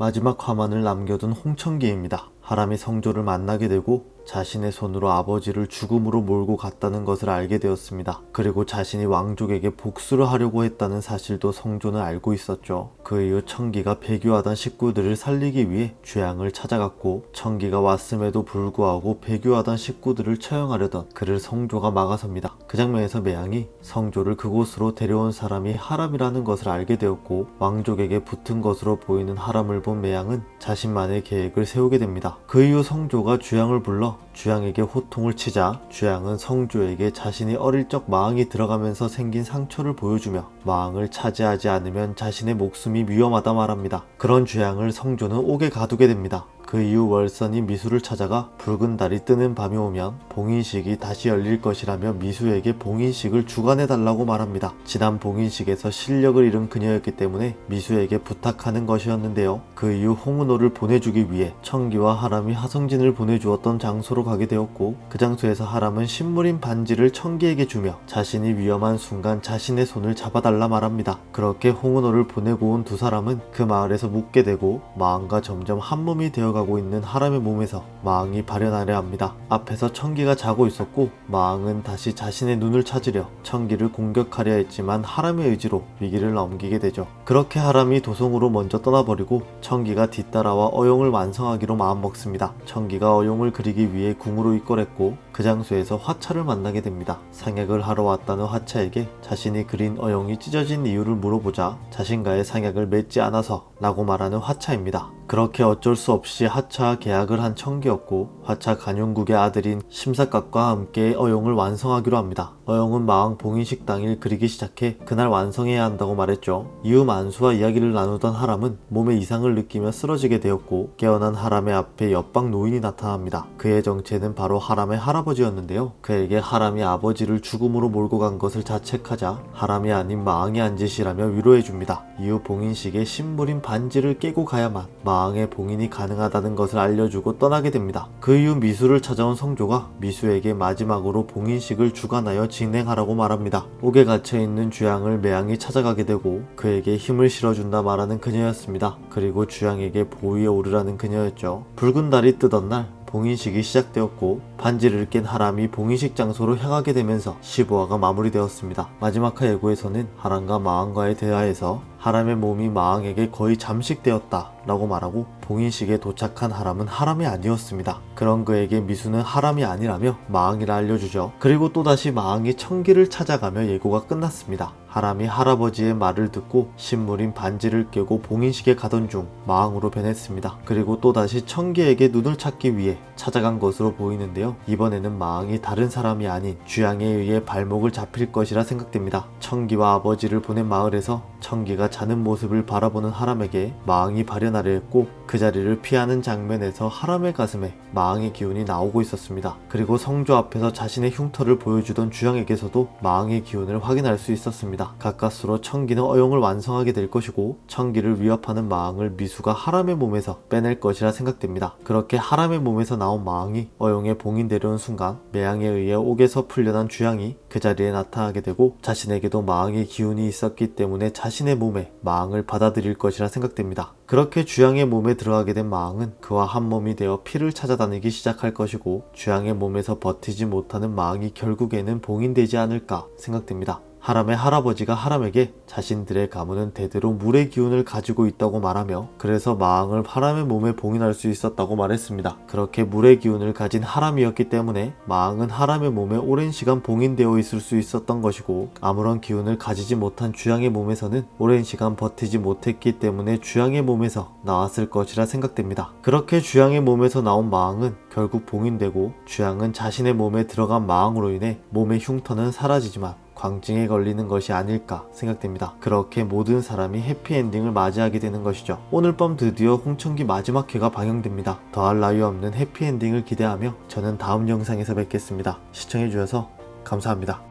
마지막 화만을 남겨둔 홍천기입니다. 하람이 성조를 만나게 되고 자신의 손으로 아버지를 죽음으로 몰고 갔다는 것을 알게 되었습니다. 그리고 자신이 왕족에게 복수를 하려고 했다는 사실도 성조는 알고 있었죠. 그 이후 청기가 배교하던 식구들을 살리기 위해 주양을 찾아갔고 청기가 왔음에도 불구하고 배교하던 식구들을 처형하려던 그를 성조가 막아섭니다. 그 장면에서 매양이 성조를 그곳으로 데려온 사람이 하람이라는 것을 알게 되었고 왕족에게 붙은 것으로 보이는 하람을 본 매양은 자신만의 계획을 세우게 됩니다. 그 이후 성조가 주양을 불러 주양에게 호통을 치자 주양은 성조에게 자신이 어릴 적 마왕이 들어가면서 생긴 상처를 보여주며 마왕을 차지하지 않으면 자신의 목숨이 위험하다 말합니다. 그런 주양을 성조는 옥에 가두게 됩니다. 그 이후 월선이 미수를 찾아가 붉은 달이 뜨는 밤이 오면 봉인식이 다시 열릴 것이라며 미수에게 봉인식을 주관해 달라고 말합니다. 지난 봉인식에서 실력을 잃은 그녀였기 때문에 미수에게 부탁하는 것이었는데요. 그 이후 홍은호를 보내주기 위해 청기와 하람이 하성진을 보내주었던 장소로 가게 되었고 그 장소에서 하람은 신물인 반지를 청기에게 주며 자신이 위험한 순간 자신의 손을 잡아달라 말합니다. 그렇게 홍은호를 보내고 온 두 사람은 그 마을에서 묵게 되고 마왕과 점점 한 몸이 되어가 고 있는 하람의 몸에서 마왕이 발현하려 합니다. 앞에서 청기가 자고 있었고 마왕은 다시 자신의 눈을 찾으려 청기를 공격하려 했지만 하람의 의지로 위기를 넘기게 되죠. 그렇게 하람이 도성으로 먼저 떠나버리고 청기가 뒤따라와 어용을 완성하기로 마음먹습니다. 청기가 어용을 그리기 위해 궁으로 입궐했고 그 장소에서 화차를 만나게 됩니다. 상약을 하러 왔다는 화차에게 자신이 그린 어용이 찢어진 이유를 물어보자 자신과의 상약을 맺지 않아서 라고 말하는 화차입니다. 그렇게 어쩔 수 없이 하차 계약을 한 청기였고 화차 간용국의 아들인 심사각과 함께 어용을 완성하기로 합니다. 어용은 마왕 봉인식 당일 그리기 시작해 그날 완성해야 한다고 말했죠. 이후 만수와 이야기를 나누던 하람은 몸에 이상을 느끼며 쓰러지게 되었고 깨어난 하람의 앞에 옆방 노인이 나타납니다. 그의 정체는 바로 하람의 할아버지였는데요. 그에게 하람이 아버지를 죽음으로 몰고 간 것을 자책하자 하람이 아닌 마왕이 한 짓이라며 위로해줍니다. 이후 봉인식에 신물인 반지를 깨고 가야만 마왕 의 봉인이 가능하다는 것을 알려주고 떠나게 됩니다. 그 이후 미수를 찾아온 성조가 미수에게 마지막으로 봉인식을 주관하여 진행하라고 말합니다. 옥에 갇혀있는 주양을 매양이 찾아가게 되고 그에게 힘을 실어준다 말하는 그녀였습니다. 그리고 주양에게 보위에 오르라는 그녀였죠. 붉은 달이 뜨던 날 봉인식이 시작되었고 반지를 깬 하람이 봉인식 장소로 향하게 되면서 15화가 마무리되었습니다. 마지막 화 예고에서는 하람과 마왕과의 대화에서 하람의 몸이 마왕에게 거의 잠식되었다 라고 말하고 봉인식에 도착한 하람은 하람이 아니었습니다. 그런 그에게 미수는 하람이 아니라며 마왕이라 알려주죠. 그리고 또다시 마왕이 청기를 찾아가며 예고가 끝났습니다. 하람이 할아버지의 말을 듣고 신물인 반지를 깨고 봉인식에 가던 중 마왕으로 변했습니다. 그리고 또다시 청기에게 눈을 찾기 위해 찾아간 것으로 보이는데요. 이번에는 마왕이 다른 사람이 아닌 주양에 의해 발목을 잡힐 것이라 생각됩니다. 청기와 아버지를 보낸 마을에서 청기가 자는 모습을 바라보는 하람에게 마왕이 발현하려 했고 그 자리를 피하는 장면에서 하람의 가슴에 마왕의 기운이 나오고 있었습니다. 그리고 성조 앞에서 자신의 흉터를 보여주던 주양에게서도 마왕의 기운을 확인할 수 있었습니다. 가까스로 청기는 어용을 완성하게 될 것이고 청기를 위협하는 마왕을 미수가 하람의 몸에서 빼낼 것이라 생각됩니다. 그렇게 하람의 몸에서 나온 마왕이 어용에 봉인되려는 순간 매양에 의해 옥에서 풀려난 주양이 그 자리에 나타나게 되고 자신에게도 마왕의 기운이 있었기 때문에 자 신의 몸에 마왕을 받아들일 것이라 생각됩니다. 그렇게 주양의 몸에 들어가게 된 마왕은 그와 한 몸이 되어 피를 찾아다니기 시작할 것이고 주양의 몸에서 버티지 못하는 마왕이 결국에는 봉인되지 않을까 생각됩니다. 하람의 할아버지가 하람에게 자신들의 가문은 대대로 물의 기운을 가지고 있다고 말하며 그래서 마왕을 하람의 몸에 봉인할 수 있었다고 말했습니다. 그렇게 물의 기운을 가진 하람이었기 때문에 마왕은 하람의 몸에 오랜 시간 봉인되어 있을 수 있었던 것이고 아무런 기운을 가지지 못한 주양의 몸에서는 오랜 시간 버티지 못했기 때문에 주양의 몸에서 나왔을 것이라 생각됩니다. 그렇게 주양의 몸에서 나온 마왕은 결국 봉인되고 주양은 자신의 몸에 들어간 마왕으로 인해 몸의 흉터는 사라지지만 광증에 걸리는 것이 아닐까 생각됩니다. 그렇게 모든 사람이 해피엔딩을 맞이하게 되는 것이죠. 오늘 밤 드디어 홍천기 마지막 회가 방영됩니다. 더할 나위 없는 해피엔딩을 기대하며 저는 다음 영상에서 뵙겠습니다. 시청해주셔서 감사합니다.